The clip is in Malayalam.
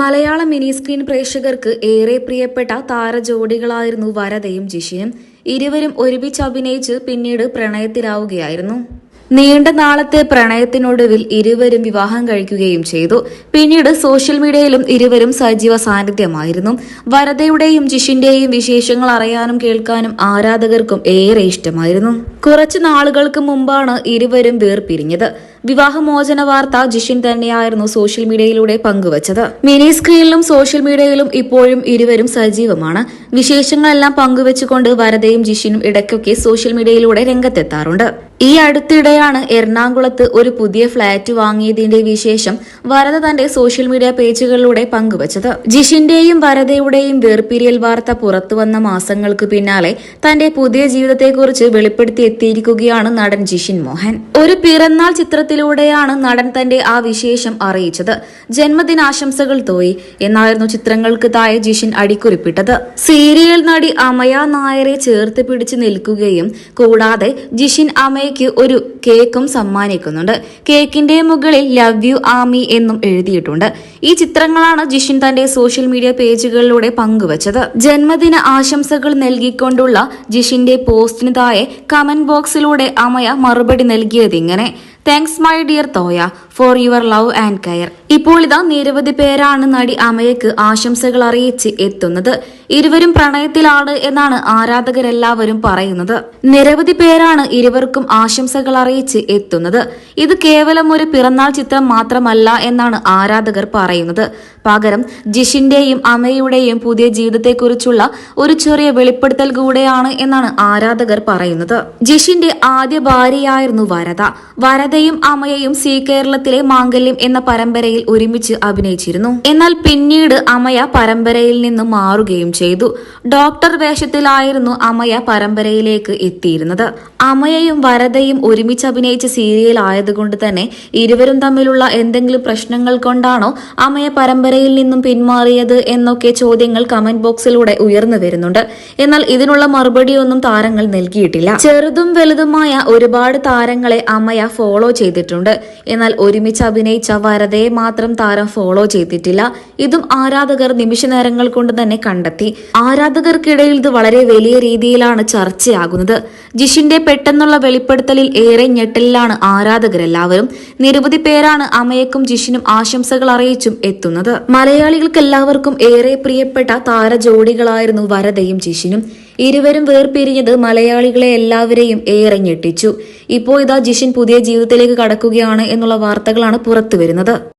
മലയാള മിനി സ്ക്രീൻ പ്രേക്ഷകർക്ക് ഏറെ പ്രിയപ്പെട്ട താരജോഡികളായിരുന്നു വരതയും ജിഷിയും ഇരുവരും ഒരുമിച്ച് അഭിനയിച്ച് പിന്നീട് പ്രണയത്തിലാവുകയായിരുന്നു. നീണ്ട നാളത്തെ പ്രണയത്തിനൊടുവിൽ ഇരുവരും വിവാഹം കഴിക്കുകയും ചെയ്തു. പിന്നീട് സോഷ്യൽ മീഡിയയിലും ഇരുവരും സജീവ സാന്നിധ്യമായിരുന്നു. വരദയുടെയും ജിഷിന്റെയും വിശേഷങ്ങൾ അറിയാനും കേൾക്കാനും ആരാധകർക്കും ഏറെ ഇഷ്ടമായിരുന്നു. കുറച്ചു നാളുകൾക്ക് മുമ്പാണ് ഇരുവരും വേർപിരിഞ്ഞത്. വിവാഹമോചന വാർത്ത ജിഷിൻ തന്നെയായിരുന്നു സോഷ്യൽ മീഡിയയിലൂടെ പങ്കുവച്ചത്. മിനി സ്ക്രീനിലും സോഷ്യൽ മീഡിയയിലും ഇപ്പോഴും ഇരുവരും സജീവമാണ്. വിശേഷങ്ങളെല്ലാം പങ്കുവച്ചുകൊണ്ട് വരദയും ജിഷിനും ഇടയ്ക്കൊക്കെ സോഷ്യൽ മീഡിയയിലൂടെ രംഗത്തെത്താറുണ്ട്. ഈ അടുത്തിടെയാണ് എറണാകുളത്ത് ഒരു പുതിയ ഫ്ളാറ്റ് വാങ്ങിയതിന്റെ വിശേഷം വരദ തന്റെ സോഷ്യൽ മീഡിയ പേജുകളിലൂടെ പങ്കുവച്ചത്. ജിഷിന്റെയും വരദയുടെയും വേർപിരിയൽ വാർത്ത പുറത്തുവന്ന മാസങ്ങൾക്ക് പിന്നാലെ തന്റെ പുതിയ ജീവിതത്തെക്കുറിച്ച് വെളിപ്പെടുത്തി എത്തിയിരിക്കുകയാണ് നടൻ ജിഷിൻ മോഹൻ. ഒരു പിറന്നാൾ ചിത്രത്തിലൂടെയാണ് നടൻ തന്റെ ആ വിശേഷം അറിയിച്ചത്. ജന്മദിനാശംസകൾ തോയി. എന്നായിരുന്നു ചിത്രങ്ങൾക്ക് താഴെ ജിഷിൻ അടിക്കുറിപ്പിട്ടത്. സീരിയൽ നടി അമയ നായരെ ചേർത്ത് പിടിച്ച് നിൽക്കുകയും കൂടാതെ ജിഷിൻ അമയയ്ക്ക് ഒരു കേക്കും സമ്മാനിക്കുന്നുണ്ട്. കേക്കിന്റെ മുകളിൽ ലവ് യു ആമി എന്നും എഴുതിയിട്ടുണ്ട്. ഈ ചിത്രങ്ങളാണ് ജിഷിൻ തന്റെ സോഷ്യൽ മീഡിയ പേജുകളിലൂടെ പങ്കുവച്ചത്. ജന്മദിന ആശംസകൾ നൽകിക്കൊണ്ടുള്ള ജിഷിന്റെ പോസ്റ്റിന് താഴെ കമന്റ് ബോക്സിലൂടെ അമയ മറുപടി നൽകിയത് ഇങ്ങനെ thanks my dear Thoya for your love and care ഇപ്പോൾ ഇതാ നിരവധി പേരാണ് നടി അമയക്ക് ആശംസകൾ അറിയിച്ച് എത്തുന്നത്. ഇരുവരും പ്രണയത്തിലാണ് എന്നാണ് ആരാധകരെല്ലാവരും പറയുന്നത്. നിരവധി പേരാണ് ഇരുവർക്കും ആശംസകൾ അറിയിച്ച് എത്തുന്നത്. ഇത് കേവലം ഒരു പിറന്നാൾ ചിത്രം മാത്രമല്ല എന്നാണ് ആരാധകർ പറയുന്നത്. പകരം ജിഷിന്റെയും അമയുടെയും പുതിയ ജീവിതത്തെക്കുറിച്ചുള്ള ഒരു ചെറിയ വെളിപ്പെടുത്തൽ കൂടെയാണ് എന്നാണ് ആരാധകർ പറയുന്നത്. ജിഷിന്റെ ആദ്യ ഭാര്യയായിരുന്നു വരദ വരദയും അമയയും സി കേരളത്തിലെ മാംഗല്യം എന്ന പരമ്പരയിൽ ഒരുമിച്ച് അഭിനയിച്ചിരുന്നു. എന്നാൽ പിന്നീട് അമയ പരമ്പരയിൽ നിന്ന് മാറുകയും ചെയ്തു. ഡോക്ടർ വേഷത്തിലായിരുന്നു അമയ പരമ്പരയിലേക്ക് എത്തിയിരുന്നത്. അമയയും വരദയും ഒരുമിച്ച് അഭിനയിച്ച സീരിയൽ ആയതുകൊണ്ട് തന്നെ ഇരുവരും തമ്മിലുള്ള എന്തെങ്കിലും പ്രശ്നങ്ങൾ കൊണ്ടാണോ അമയ പരമ്പരയിൽ നിന്നും പിന്മാറിയത് എന്നൊക്കെ ചോദ്യങ്ങൾ കമന്റ് ബോക്സിലൂടെ ഉയർന്നു വരുന്നുണ്ട്. എന്നാൽ ഇതിനുള്ള മറുപടിയൊന്നും താരങ്ങൾ നൽകിയിട്ടില്ല. ചെറുതും വലുതുമായ ഒരുപാട് താരങ്ങളെ അമ്മയ ഫോളോ ചെയ്തിട്ടുണ്ട്. എന്നാൽ ഒരുമിച്ച് അഭിനയിച്ച വരതയെ മാത്രം താരം ഫോളോ ചെയ്തിട്ടില്ല. ഇതും ആരാധകർ നിമിഷ നേരങ്ങൾ കൊണ്ട് തന്നെ കണ്ടെത്തി. ആരാധകർക്കിടയിൽ ഇത് വളരെ വലിയ രീതിയിലാണ് ചർച്ചയാകുന്നത്. ജിഷിന്റെ പെട്ടെന്നുള്ള വെളിപ്പെടുത്തലിൽ ഏറെ ഞെട്ടലിലാണ് ആരാധകരെല്ലാവരും. നിരവധി പേരാണ് അമയക്കും ജിഷിനും ആശംസകൾ അറിയിച്ചും എത്തുന്നത്. മലയാളികൾക്ക് എല്ലാവർക്കും ഏറെ പ്രിയപ്പെട്ട താരജോഡികളായിരുന്നു വരദയും ജിഷിനും. ഇരുവരും വേർപിരിഞ്ഞത് മലയാളികളെ എല്ലാവരെയും ഏറെ ഞെട്ടിച്ചു. ഇപ്പോ ഇതാ ജിഷിൻ പുതിയ ജീവിതത്തിലേക്ക് കടക്കുകയാണ് എന്നുള്ള വാർത്തകളാണ് പുറത്തുവരുന്നത്.